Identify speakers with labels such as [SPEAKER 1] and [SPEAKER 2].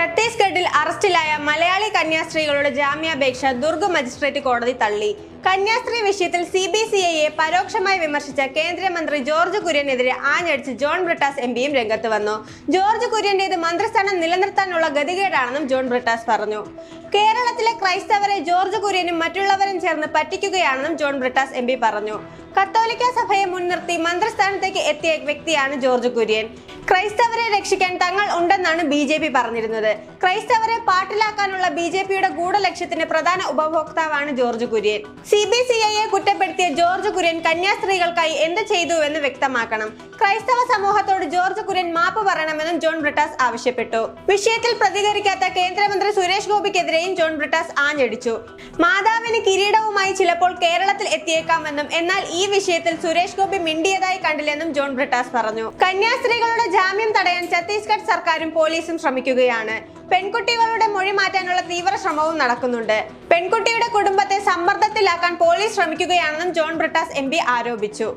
[SPEAKER 1] ഛത്തീസ്ഗഡിൽ അറസ്റ്റിലായ മലയാളി കന്യാസ്ത്രീകളുടെ ജാമ്യാപേക്ഷ ദുർഗ് മജിസ്ട്രേറ്റ് കോടതി തള്ളി. കന്യാസ്ത്രീ വിഷയത്തിൽ സി ബി സി ഐയെ പരോക്ഷമായി വിമർശിച്ച കേന്ദ്രമന്ത്രി ജോർജ് കുര്യനെതിരെ ആഞ്ഞടിച്ച് ജോൺ ബ്രിട്ടാസ് എം പിയും രംഗത്ത് വന്നു. ജോർജ് കുര്യന്റേത് മന്ത്രിസ്ഥാനം നിലനിർത്താനുള്ള ഗതികേടാണെന്നും ജോൺ ബ്രിട്ടാസ് പറഞ്ഞു. കേരളത്തിലെ ക്രൈസ്തവരെ ജോർജ് കുര്യനും മറ്റുള്ളവരും ചേർന്ന് പറ്റിക്കുകയാണെന്നും ജോൺ ബ്രിട്ടാസ് എം പറഞ്ഞു. കത്തോലിക്ക സഭയെ മുൻനിർത്തി മന്ത്രിസ്ഥാനത്തേക്ക് എത്തിയ വ്യക്തിയാണ് ജോർജ് കുര്യൻ. ക്രൈസ്തവരെ രക്ഷിക്കാൻ തങ്ങൾ ഉണ്ടെന്നാണ് ബി ജെ പി പറഞ്ഞിരുന്നത്. ക്രൈസ്തവരെ പാട്ടിലാക്കാനുള്ള ബി ജെ പിയുടെ ഗൂഢലക്ഷ്യത്തിന്റെ പ്രധാന ഉപഭോക്താവാണ് George Kurian. C B C ഐയെ കുറ്റപ്പെടുത്തിയ ജോർജ് കുര്യൻ കന്യാസ്ത്രീകൾക്കായി എന്ത് ചെയ്തുവെന്ന് വ്യക്തമാക്കണം. ക്രൈസ്തവ സമൂഹത്തോട് ജോർജ് കുര്യൻ മാപ്പ് പറയണമെന്നും ജോൺ ബ്രിട്ടാസ് ആവശ്യപ്പെട്ടു. വിഷയത്തിൽ പ്രതികരിക്കാത്ത കേന്ദ്രമന്ത്രി സുരേഷ് ഗോപിക്കെതിരെയും ജോൺ ബ്രിട്ടാസ് ആഞ്ഞടിച്ചു. മാതാവിന് കിരീടവുമായി ചിലപ്പോൾ കേരളത്തിൽ എത്തിയേക്കാമെന്നും എന്നാൽ ഈ വിഷയത്തിൽ സുരേഷ് ഗോപി മിണ്ടിയതായി കണ്ടില്ലെന്നും ജോൺ ബ്രിട്ടാസ് പറഞ്ഞു. കന്യാസ്ത്രീകളുടെ ജാമ്യം തടയാൻ ഛത്തീസ്ഗഡ് സർക്കാരും പോലീസും ശ്രമിക്കുകയാണ്. പെൺകുട്ടികളുടെ മൊഴി മാറ്റാനുള്ള തീവ്ര ശ്രമവും നടക്കുന്നുണ്ട്. പെൺകുട്ടിയുടെ കുടുംബത്തെ സമ്മർദ്ദത്തിലാക്കാൻ പോലീസ് ശ്രമിക്കുകയാണെന്നും ജോൺ ബ്രിട്ടാസ് എം ആരോപിച്ചു.